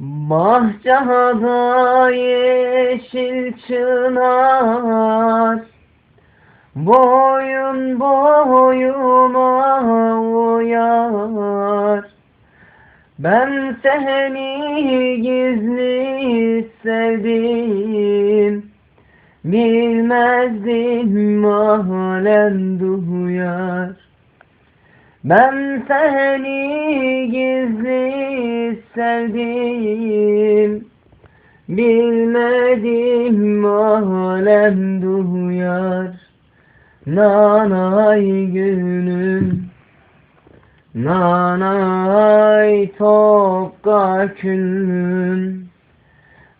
Bahçada yeşil çınar. Boyun boyuma uyar. Ben seni gizli sevdim. Bilmezdim alem duyar Ben seni gizli sevdim. Bilmedim alem duyar. Nanay gülüm. Nanay topka küllüm.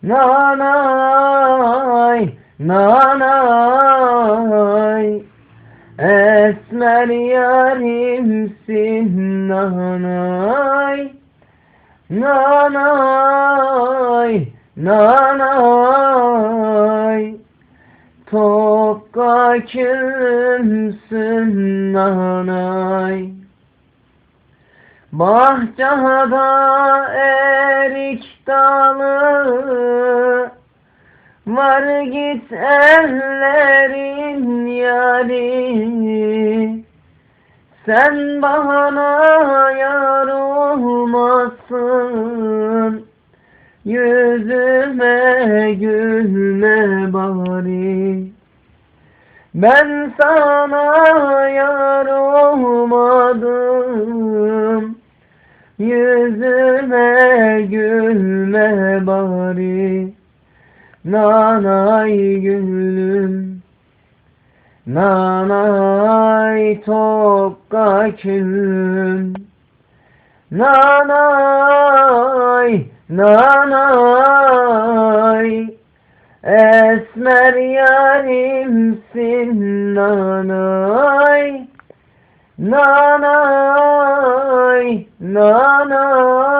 Nanay Nanay Esmer yarimsin nanay Nanay Nanay. Topka külümsün nanay? Bahçada erik dalı Var git ellerin Sen bana yar olmasın. Yüzüme gülme bari. Ben sana yar olmadım. Yüzüme gülme bari. Nanay gülüm Nanay topka külüm Nanay Nanay. Esmer yarimsin nanay. Nanay Nanay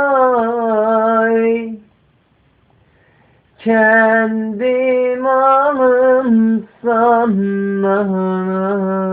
Kendi malımsan nanay